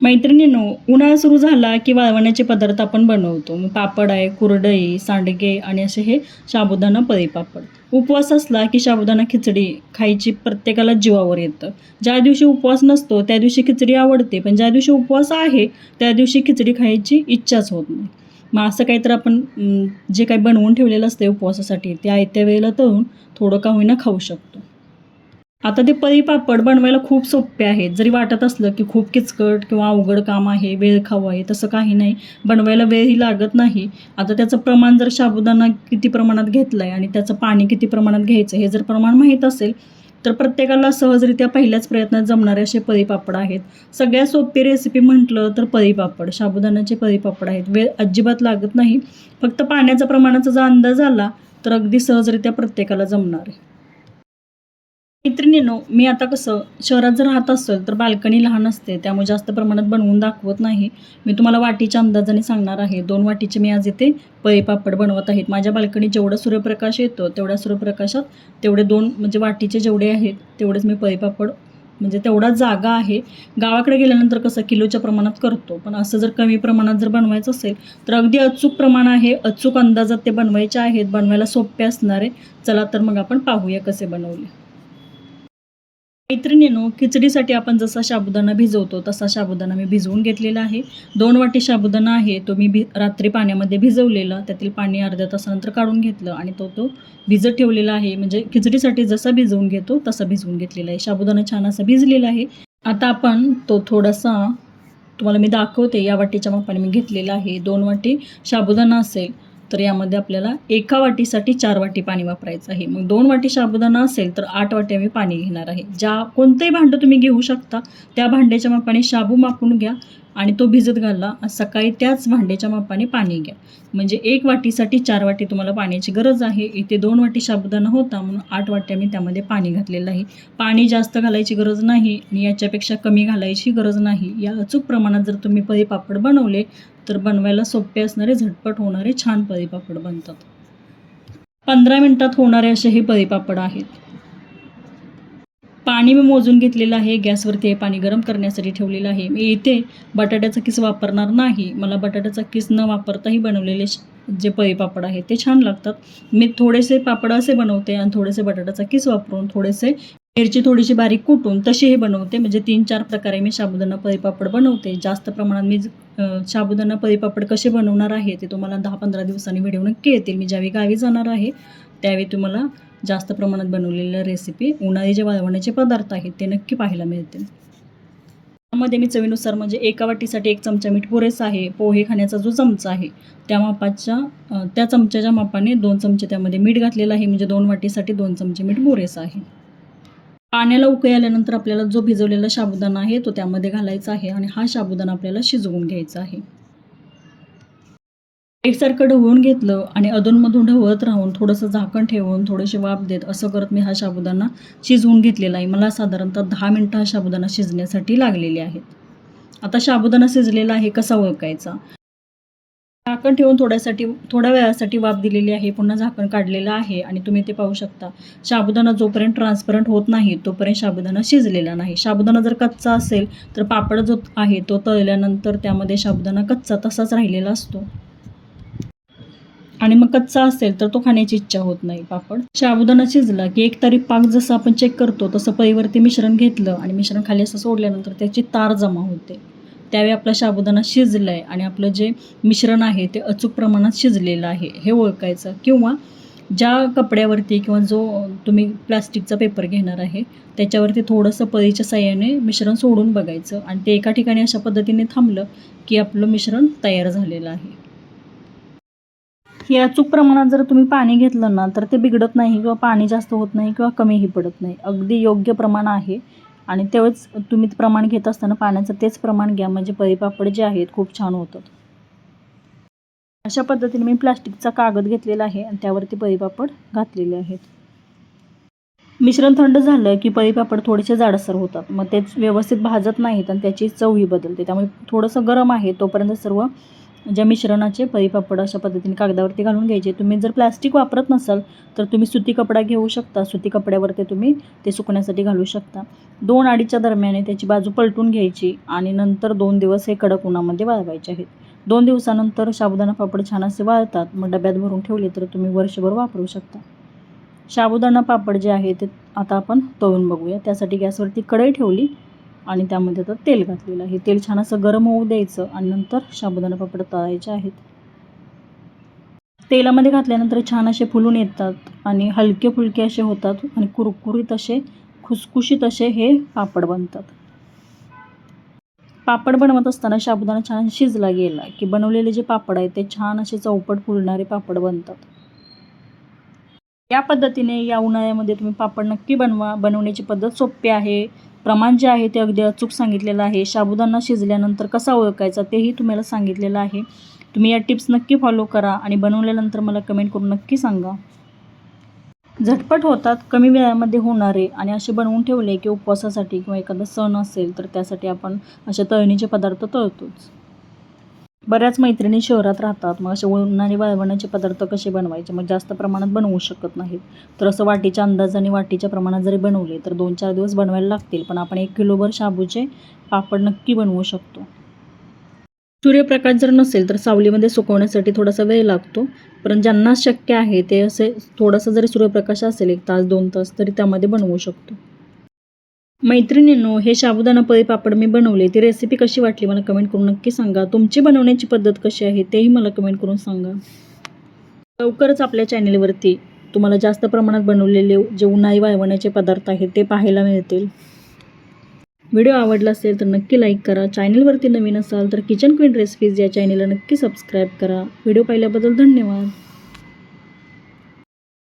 मैत्रिणींनो उन्हाळा सुरू झाला की वाळवण्याचे पदार्थ आपण बनवतो. मग पापड आहे कुरडई सांडगे आणि असे हे साबुदाणा पळीपापड उपवास असला की साबुदाणा खिचडी खायची प्रत्येकाला जीवावर येतं. ज्या दिवशी उपवास नसतो त्या दिवशी खिचडी आवडते. पण ज्या दिवशी उपवास आहे त्या दिवशी खिचडी खायची इच्छाच होत नाही. मग असं काहीतर आपण जे काही बनवून ठेवलेलं असते उपवासासाठी ते आयत्या वेळेला तळून थोडं का होईना खाऊ शकतो. आता ते पळी पापड बनवायला खूप सोपे आहेत जरी वाटत असलं की खूप किचकट किंवा अवघड काम आहे वेळ खाऊ आहे तसं काही नाही. बनवायला वेळही लागत नाही. आता त्याचं प्रमाण जर साबुदाणा किती प्रमाणात घेतलं आहे आणि त्याचं पाणी किती प्रमाणात घ्यायचं हे जर प्रमाण माहीत असेल तर प्रत्येकाला सहजरित्या पहिल्याच प्रयत्नात जमणारे असे परीपापड आहेत. सगळ्यात सोपी रेसिपी म्हटलं तर परीपापड. शाबुदाण्याचे साबुदाण्याचे आहेत. वेळ अजिबात लागत नाही. फक्त पाण्याचा प्रमाणाचा जर अंदाज आला तर अगदी सहजरित्या प्रत्येकाला जमणार आहे. मैत्रिणीनो मी आता कसं शहरात जर राहत असेल तर बाल्कनी लहान असते त्यामुळे जास्त प्रमाणात बनवून दाखवत नाही. मी तुम्हाला वाटीच्या अंदाजाने सांगणार आहे. दोन वाटीचे मी आज इथे पळे पापड बनवत आहेत. माझ्या बाल्कनी जेवढा सूर्यप्रकाश येतो तेवढ्या सूर्यप्रकाशात तेवढे दोन म्हणजे वाटीचे जेवढे आहेत तेवढेच मी पळे पापड म्हणजे तेवढा जागा आहे. गावाकडे गेल्यानंतर कसं किलोच्या प्रमाणात करतो. पण असं जर कमी प्रमाणात जर बनवायचं असेल तर अगदी अचूक प्रमाण आहे. अचूक अंदाजात ते बनवायचे आहेत. बनवायला सोपे असणारे. चला तर मग आपण पाहूया कसे बनवले. मैत्रिणीनो खिचडीसाठी आपण जसा साबुदाणा भिजवतो तसा साबुदाणा मी भिजवून घेतलेला आहे. दोन वाटी साबुदाणा आहे तो मी भि रात्री पाण्यामध्ये भिजवलेला. त्यातील पाणी अर्ध्या तासानंतर काढून घेतलं आणि तो तो भिजत ठेवलेला आहे. म्हणजे खिचडीसाठी जसा भिजवून घेतो तसा भिजवून घेतलेला आहे. साबुदाणा छान असा भिजलेला आहे. आता आपण तो थोडासा तुम्हाला मी दाखवते या वाटीच्या मापाने मी घेतलेला आहे. दोन वाटी साबुदाणा असेल तर यामध्ये आपल्याला एका वाटीसाठी चार वाटी पाणी वापरायचं आहे. मग दोन वाटी साबुदाणा असेल तर आठ वाटी आम्ही पाणी घेणार आहे. ज्या कोणतंही भांडं तुम्ही घेऊ शकता त्या भांड्याच्या मापाने शाबू मापून घ्या. आणि तो भिजत घाला सकाळी त्याच भांड्याच्या मापाने पाणी घ्या. म्हणजे एक वाटीसाठी चार वाटी तुम्हाला पाण्याची गरज आहे. इथे दोन वाटी साबुदाणा होता म्हणून आठ वाट्या आम्ही त्यामध्ये पाणी घातलेलं आहे. पाणी जास्त घालायची गरज नाही आणि याच्यापेक्षा कमी घालायची गरज नाही. या अचूक प्रमाणात जर तुम्ही पळीपापड बनवले तर बनवायला सोपे असणारे झटपट होणारे छान पळीपापड बनतात. पंधरा मिनटात होणारे असे हे पळीपापड आहेत. पाणी मी मोजून घेतलेलं आहे. गॅसवरती हे पाणी गरम करण्यासाठी ठेवलेलं आहे. मी इथे बटाट्याचा किस वापरणार नाही. मला बटाट्याचा किस न वापरताही बनवलेले जे पळी पापड आहेत ते छान लागतात. मी थोडेसे पापड असे बनवते आणि थोडेसे बटाट्याचा किस वापरून थोडेसे मिरची थोडीशी बारीक कुटून तशी हे बनवते. म्हणजे तीन चार प्रकारे मी साबुदाणा पळीपापड बनवते. जास्त प्रमाणात मी साबुदाणा पळीपापड कसे बनवणार आहे ते तुम्हाला दहा पंधरा दिवसांनी व्हिडिओ नक्की येतील. मी ज्यावेळी गावी जाणार आहे त्यावेळी तुम्हाला जास्त प्रमाणात बनवलेल्या रेसिपी उन्हाळी जे वाळवण्याचे पदार्थ आहेत ते नक्की पाहायला मिळतील. त्यामध्ये मी चवीनुसार म्हणजे एका वाटीसाठी एक चमचा मीठ पुरेसा आहे पोहे खाण्याचा जो चमचा आहे त्या मापाच्या त्या चमच्याच्या मापाने दोन चमचे त्यामध्ये मीठ घातलेलं आहे म्हणजे दोन वाटीसाठी दोन चमचे मीठ पुरेसा आहे. पाण्याला उकळी आल्यानंतर आपल्याला जो भिजवलेला साबुदाणा आहे तो त्यामध्ये घालायचा आहे आणि हा साबुदाणा आपल्याला शिजवून घ्यायचा आहे. एकसारखं ढवळून घेतलं आणि अधूनमधून ढवळत राहून थोडंसं झाकण ठेवून थोडीशी वाफ देत असं करत मी हा साबुदाणा शिजवून घेतलेला आहे. मला साधारणतः दहा मिनटं हा साबुदाणा शिजण्यासाठी लागलेले आहेत. आता साबुदाणा शिजलेला आहे कसा ओळखायचा? झाकण ठेवून थोड्यासाठी थोड्या वेळासाठी वाफ दिलेली आहे. पुन्हा झाकण काढलेलं आहे आणि तुम्ही ते पाहू शकता. साबुदाणा जोपर्यंत ट्रान्सपरंट होत नाही तोपर्यंत साबुदाणा शिजलेला नाही. साबुदाणा जर कच्चा असेल तर पापड जो आहे तो तळल्यानंतर त्यामध्ये साबुदाणा कच्चा तसाच राहिलेला असतो. आणि मग कच्चा असेल तर तो खाण्याची इच्छा होत नाही पापड. साबुदाणा शिजला की एक तरी पाक जसं आपण चेक करतो तसं पळीवरती मिश्रण घेतलं आणि मिश्रण खाली असं सोडल्यानंतर त्याची तार जमा होते. त्यावेळी आपला शाबुदाना शिजला आहे आणि आपलं जे मिश्रण आहे ते अचूक प्रमाणात शिजलेलं आहे हे ओळखायचं. किंवा ज्या कपड्यावरती किंवा जो तुम्ही प्लास्टिकचा पेपर घेणार आहे त्याच्यावरती थोडंसं पळीच्या साह्याने मिश्रण सोडून बघायचं. आणि ते एका ठिकाणी अशा पद्धतीने थांबलं की आपलं मिश्रण तयार झालेलं आहे. हे अचूक प्रमाणात जर तुम्ही पाणी घेतलं ना तर ते बिघडत नाही किंवा पाणी जास्त होत नाही किंवा कमीही पडत नाही. अगदी योग्य प्रमाण आहे. आणि तेवढंच तुम्ही प्रमाण घेत असताना पाण्याचं तेच प्रमाण घ्या. म्हणजे पळीपापड जे आहेत खूप छान होतात. अशा पद्धतीने मी प्लास्टिकचा कागद घेतलेला आहे आणि त्यावरती पळीपापड घातलेले आहेत. मिश्रण थंड झालं की पळीपापड थोडेसे जाडसर होतात. मग तेच व्यवस्थित भाजत नाहीत आणि त्याची चवही बदलते. त्यामुळे थोडंसं गरम आहे तोपर्यंत सर्व ज्या मिश्रणाचे पळीपापड अशा पद्धतीने कागदावरती घालून घ्यायचे. तुम्ही जर प्लास्टिक वापरत नसाल तर तुम्ही सुती कपडा घेऊ शकता. सुती कपड्यावरती तुम्ही ते सुकण्यासाठी घालू शकता. दोन अडीच्या दरम्याने त्याची बाजू पलटून घ्यायची आणि नंतर दोन दिवस हे कडक उन्हामध्ये वाळवायचे आहेत. दोन दिवसानंतर साबुदाणा पापड छान असे वाळतात. मग डब्यात भरून ठेवले तर तुम्ही वर्षभर वापरू शकता. साबुदाणा पापड जे आहे ते आता आपण तळून बघूया. त्यासाठी गॅसवरती कढई ठेवली. आणि त्यामध्ये आता तेल घातलेलं आहे. तेल छान असं गरम होऊ द्यायचं आणि नंतर साबुदाणा पापड तळायचे आहेत. तेलामध्ये घातल्यानंतर छान असे फुलून येतात आणि हलके फुलके असे होतात आणि कुरकुरीत असे खुसखुशीत असे हे पापड बनतात. पापड बनवत असताना साबुदाणा छान शिजला गेला की बनवलेले जे पापड आहेत ते छान असे चौपट फुलणारे पापड बनतात. या पद्धतीने या उन्हाळ्यामध्ये तुम्ही पापड नक्की बनवा. बनवण्याची पद्धत सोपी आहे. प्रमाण जे आहे ते अगदी अचूक सांगितलेलं आहे. साबुदाणा शिजल्यानंतर कसा ओळखायचा तेही तुम्हाला सांगितलेलं आहे. तुम्ही या टिप्स नक्की फॉलो करा आणि बनवल्यानंतर मला कमेंट करून नक्की सांगा. झटपट होतात कमी वेळामध्ये होणारे आणि असे बनवून ठेवले की उपवासासाठी किंवा एखादा सण असेल तर त्यासाठी आपण असे तळणीचे पदार्थ तळतोच. बऱ्याच मैत्रिणी शहरात राहतात. मग असे उन्हाने वाळवण्याचे पदार्थ कसे बनवायचे? मग जास्त प्रमाणात बनवू शकत नाहीत. तर असं वाटीच्या अंदाजाने वाटीच्या प्रमाणात जरी बनवले तर दोन चार दिवस बनवायला लागतील. पण आपण एक किलोभर शाबूचे पापड नक्की बनवू शकतो. सूर्यप्रकाश जर नसेल तर सावलीमध्ये सुकवण्यासाठी थोडासा वेळ लागतो. पण ज्यांना शक्य आहे ते असे थोडासा जरी सूर्यप्रकाश असेल एक तास दोन तास तरी त्यामध्ये बनवू शकतो. मैत्रिणींनो हे साबुदाणा पळी पापड मी बनवले. ती रेसिपी कशी वाटली मला कमेंट करून नक्की सांगा. तुमची बनवण्याची पद्धत कशी आहे तेही मला कमेंट करून सांगा. लवकरच आपल्या चॅनेलवरती तुम्हाला जास्त प्रमाणात बनवलेले जे उन्हाळी वाळवण्याचे पदार्थ आहेत ते पाहायला मिळतील. व्हिडिओ आवडला असेल तर नक्की लाईक करा. चॅनलवरती नवीन असाल तर किचन क्वीन रेसिपीज या चॅनेलला नक्की सबस्क्राईब करा. व्हिडिओ पाहिल्याबद्दल धन्यवाद.